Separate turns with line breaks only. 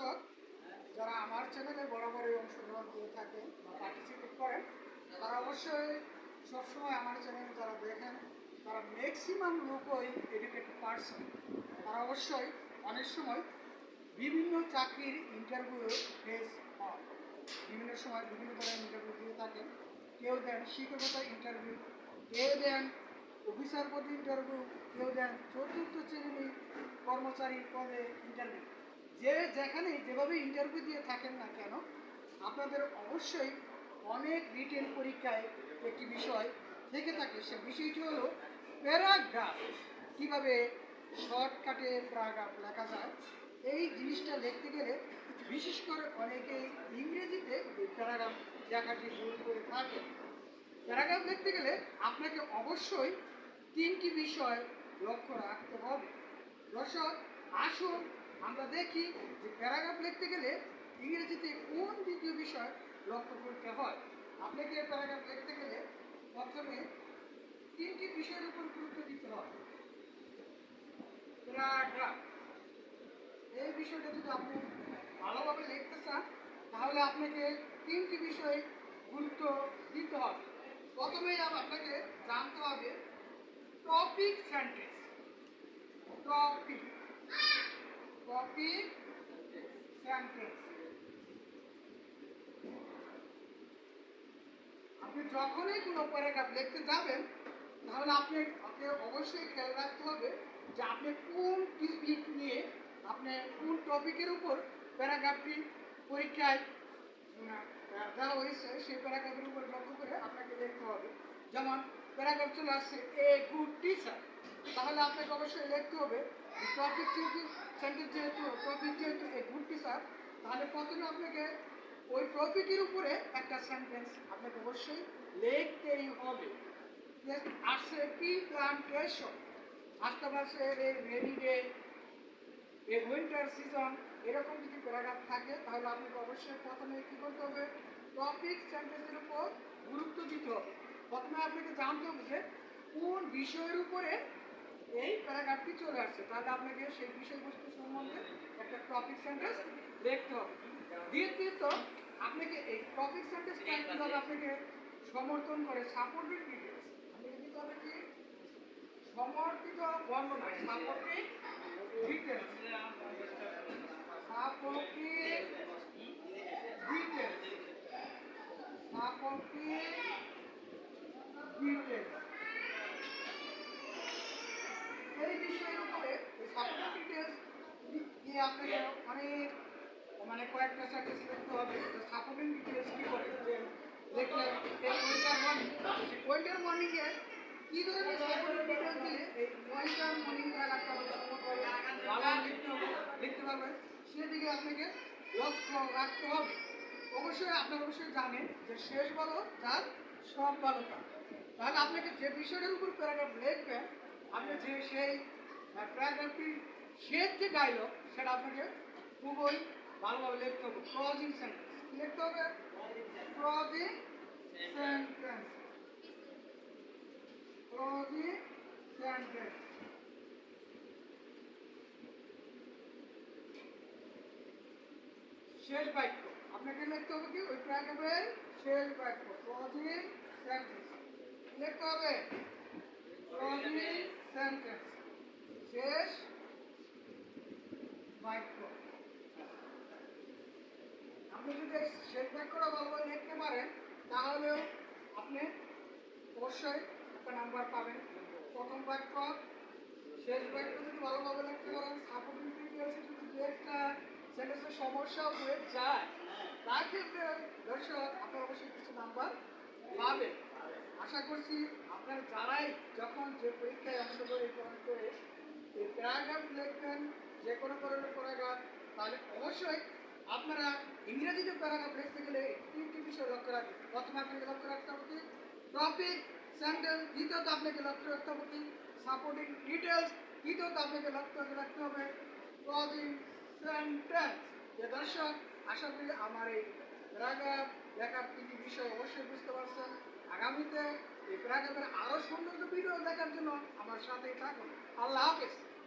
দর্শক যারা আমার চ্যানেলে বরাবরই অংশগ্রহণ করে থাকেন বা পার্টিসিপেট করেন, তারা অবশ্যই সবসময় আমার চ্যানেল যারা দেখেন, তারা ম্যাক্সিমাম লোকই এডুকেটেড পার্সন তারা অবশ্যই অনেক সময় বিভিন্ন চাকরির ইন্টারভিউ ফেস হয়। বিভিন্ন সময় বিভিন্ন ধরনের ইন্টারভিউ দিয়ে থাকেন। কেউ দেন শিক্ষকতা ইন্টারভিউ কেউ দেন অফিসার পদে ইন্টারভিউ কেউ দেন চতুর্থ শ্রেণির কর্মচারী পদে ইন্টারভিউ যে যেখানে যেভাবে ইন্টারভিউ দিয়ে থাকেন না কেন, আপনাদের অবশ্যই অনেক রিটেন পরীক্ষায় একটি বিষয় থেকে থাকে। সে বিষয়টি হলো প্যারাগ্রাফ। কীভাবে শর্টকাটে প্যারাগ্রাফ লেখা যায়, এই জিনিসটা লিখতে গেলে বিশেষ করে অনেকেই ইংরেজিতে প্যারাগ্রাফ লেখাটি ভুল করে থাকে। প্যারাগ্রাফ লিখতে গেলে আপনাকে অবশ্যই তিনটি বিষয় লক্ষ্য রাখতে হবে। দর্শক, আসুন আমরা দেখি যে প্যারাগ্রাফ লিখতে গেলে ইংরেজিতে কোন দ্বিতীয় বিষয় লক্ষ্য করতে হয়? আপনাকে প্যারাগ্রাফ লিখতে গেলে প্রথমে তিনটি বিষয়ের উপর গুরুত্ব দিতে হবে প্যারাগ্রাফ। এই বিষয়টা যদি আপনি ভালোভাবে লিখতে চান, তাহলে আপনাকে তিনটি বিষয়ে গুরুত্ব দিতে হবে। প্রথমেই আপনাকে জানতে হবে topic sentence. Topic. Topic sentence আপনি যখনই কোনো প্যারাগ্রাফ লিখতে যাবেন, তাহলে আপনি আপনাকে অবশ্যই খেয়াল রাখতে হবে যে আপনি কোন টপিক নিয়ে, আপনি কোন টপিকের উপর প্যারাগ্রাফটি পরীক্ষায় দেওয়া হয়েছে, সেই প্যারাগ্রাফের উপর লক্ষ্য করে আপনাকে লিখতে হবে। যেমন প্যারাগ্রাফ চলে আসছে এ গুড টিচার তাহলে আপনাকে অবশ্যই লিখতে হবে যেহেতু সেন্টেন্স যেহেতু টপিক যেহেতু এ গুড টিচার তাহলে প্রথমে আপনাকে ওই টপিকের উপরে একটা সেন্টেন্স আপনাকে অবশ্যই লিখতেই হবে। আসছে কি প্লান্টেশন আসতে পারছে রেনি ডে এ উইন্টার সিজন এরকম যদি প্যারাগ্রাফ থাকে, তাহলে আপনাকে অবশ্যই প্রথমে কী করতে হবে? টপিক সেন্টেন্সের উপর গুরুত্ব দিতে হবে। প্রথমে আপনাকে জানতে হবে যে কোন বিষয়ের উপরে এই প্যারাগ্রাফটি চলে আসছে। তাহলে আপনাকে সেই বিষয়বস্তু সম্বন্ধে একটা টপিক সেন্টেন্স দেখতে হবে। দ্বিতীয়ত, আপনাকে এই টপিক সেন্টেন্সটা কীভাবে আপনাকে সমর্থন করে সাপোর্টেড ডিটেলস আপনাকে দিতে কি সমর্থিত বর্ণনা supporting details supporting details supporting details এই বিষয়ের উপরে সাপোর্টিং ডিটেলস নিয়ে আপনাকে অনেক মানে কয়েকটা সেন্টেন্স লিখতে হবে। যে সাপোর্টিং মর্নিং সেই মর্নিংয়ে কি ধরনের মর্নিং লিখতে হবে, লিখতে পারবেন সেদিকে আপনাকে লক্ষ্য রাখতে হবে। অবশ্যই আপনারা অবশ্যই জানেন যে শেষ ভালো যার সব ভালো তার তাহলে আপনাকে যে বিষয়টার উপর প্যারাগ্রাফ লিখবেন, আপনি যে সেই প্যারাগ্রাফটি শেষ যে ডায়লগ সেটা আপনাকে খুবই ভালোভাবে লিখতে হবে। ক্লজিং সেন্টেন্স লিখতে হবে? ক্লজিং সেন্টেন্স ক্লজিং সেন্টেন্স শেষ বাক্য। আপনাকে লিখতে হবে কি? ওই প্যারাগ্রাফের শেষ বাক্য। ক্লজিং সেন্টেন্স লিখতে হবে? ক্লজিং সেন্টেন্স শেষ বাক্য। আপনি যদি শেষ বাক্যটা ভালোভাবে লিখতে পারেন, তাহলেও আপনি অবশ্যই একটা নাম্বার পাবেন। প্রথম বাক্য, শেষ বাক্য যদি ভালোভাবে লিখতে পারেন সাপোর্টিং ডিটেলসে যদি দু একটা সেন্টেন্সের সমস্যা হয়ে যায়, তার ক্ষেত্রে দর্শক আপনার অবশ্যই কিছু নাম্বার পাবেন। আশা করছি আপনারা যারাই যখন যে পরীক্ষায় অংশগ্রহণ করে এই প্যারাগ্রাফ লিখবেন যে কোনো ধরনের প্যারাগ্রাফ, তাহলে অবশ্যই আপনারা ইংরেজিতে প্যারাগ্রাফ লিখতে গেলে তিনটি বিষয় লক্ষ্য রাখবেন। প্রথমে আপনাকে লক্ষ্য রাখতে হবে কি? টপিক সেন্টেন্স দ্বিতীয়ত আপনাকে লক্ষ্য রাখতে হবে সাপোর্টিং ডিটেলস তৃতীয়ত আপনাকে লক্ষ্য রাখতে হবে ক্লজিং সেন্টেন্স। যে দর্শক, আশা করি আমার এই প্যারাগ্রাফ লেখার তিনটি বিষয় অবশ্যই বুঝতে পারছেন। আগামীতে এই প্যারাগ্রাফের আরও সুন্দর ভিডিও দেখার জন্য আমার সাথেই থাকুন। আল্লাহ হাফেজ।